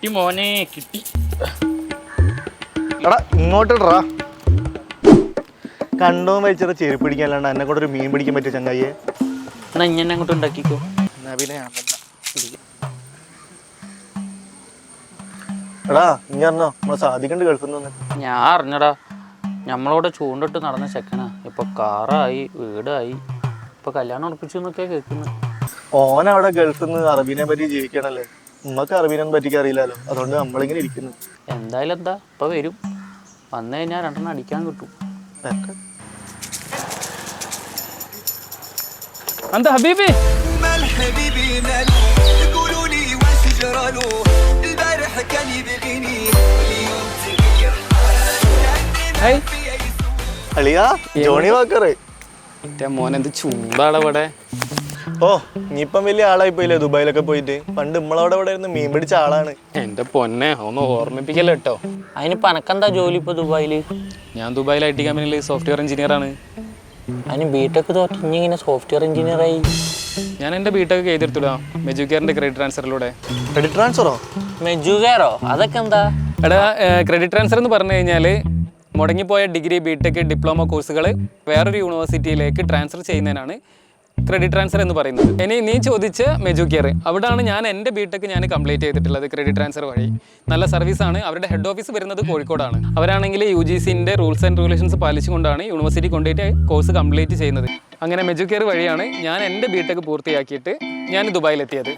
കിട്ടി മോനെ കിട്ടി. എടാ ഇങ്ങോട്ട് ഇടറാ കണ്ടോ വെച്ചത് ചെരുപ്പ് പിടിക്കാനല്ലാണ്ട് എന്നെ കൂടെ ഒരു മീൻ പിടിക്കാൻ പറ്റിയ ചങ്ങായിയെ. എന്നാ ഇങ്ങനെ അങ്ങോട്ട് ഉണ്ടാക്കിക്കോ. എന്നാ പിന്നെ ഞാൻ. എടാ ഇനി അറിഞ്ഞോ നമ്മളെ സാധിക്കണ്ട് ഗൾഫിൽ നിന്ന് ഞാൻ അറിഞ്ഞടാ നമ്മളവിടെ ചൂണ്ടിട്ട് നടന്ന ചെക്കനാ. ഇപ്പൊ കാറായി വീടായി. ഇപ്പൊ കല്യാണം ഉറപ്പിച്ചു എന്നൊക്കെ കേൾക്കുന്നത് ഓൻ അവിടെ ഗൾഫിൽ നിന്ന് അറബീനെ പറ്റി ജീവിക്കണല്ലേ? നമുക്ക് അറിവിനൊന്നും പറ്റിക്ക് അറിയില്ലല്ലോ. അതുകൊണ്ട് നമ്മളിങ്ങനെ ഇരിക്കുന്നു. എന്തായാലും എന്താ ഇപ്പൊ വരും. വന്നു കഴിഞ്ഞാൽ രണ്ടെണ്ണം അടിക്കാൻ കിട്ടും. എന്താ ഹബീബി? അളിയാ ജോണി വാക്കറ്. മോനെന്ത് ചൂടാളവിടെ ഓ ഇനിയിപ്പം വലിയ ആളായി പോയില്ലേ ദുബായിലൊക്കെ പോയിട്ട്. പണ്ട് നമ്മളവിടെ ഇവിടെ ഇരുന്ന് മീൻ പിടിച്ച ആളാണ്. എന്റെ പൊന്നെ ഒന്ന് ഓർമ്മിപ്പിക്കല്ലോ കേട്ടോ അതിന് പനക്കെന്താ ജോലി ഇപ്പൊ ദുബായിൽ? ഞാൻ ദുബായിൽ ഐ ടി കമ്പനിയിൽ സോഫ്റ്റ്വെയർ എഞ്ചിനീയർ ആണ്. അതിന് ബിടെക് തോറ്റ് ഇനി ഇങ്ങനെ സോഫ്റ്റ്വെയർ എഞ്ചിനീയർ ആയി. ഞാൻ എന്റെ ബിടെക് ചെയ്തെടുത്തില്ല മെജുക്കറിന്റെ ക്രെഡിറ്റ് ട്രാൻസ്ഫറിലൂടെ ക്രെഡിറ്റ് ട്രാൻസ്ഫറോ മെജുകേറോ അതൊക്കെ എന്താ? എടാ ക്രെഡിറ്റ് ട്രാൻസ്ഫർ എന്ന് പറഞ്ഞു കഴിഞ്ഞാൽ മുടങ്ങിപ്പോയ ഡിഗ്രി ബിടെക് ഡിപ്ലോമ കോഴ്സുകൾ വേറൊരു യൂണിവേഴ്സിറ്റിയിലേക്ക് ട്രാൻസ്ഫർ ചെയ്യുന്നതിനാണ് ക്രെഡിറ്റ് ട്രാൻസ്ഫർ എന്ന് പറയുന്നത്. ഇനി നീ ചോദിച്ച് മെജു കെയർ അവിടെയാണ് ഞാൻ എന്റെ ബിടെക് ഞാൻ കംപ്ലീറ്റ് ചെയ്തിട്ടുള്ളത് ക്രെഡിറ്റ് ട്രാൻസ്ഫർ വഴി. നല്ല സർവീസാണ് അവരുടെ ഹെഡ് ഓഫീസ് വരുന്നത് കോഴിക്കോടാണ്. അവരാണെങ്കിൽ യു ജി സിന്റെ റൂൾസ് ആൻഡ് റെഗുലേഷൻസ് പാലിച്ചുകൊണ്ടാണ് യൂണിവേഴ്സിറ്റി കൊണ്ടുപോയിട്ട് കോഴ്സ് കംപ്ലീറ്റ് ചെയ്യുന്നത്. അങ്ങനെ മെജുക്കിയർ വഴിയാണ് ഞാൻ എന്റെ ബിടെക് പൂർത്തിയാക്കിയിട്ട് ഞാൻ ദുബായിലെത്തിയത്.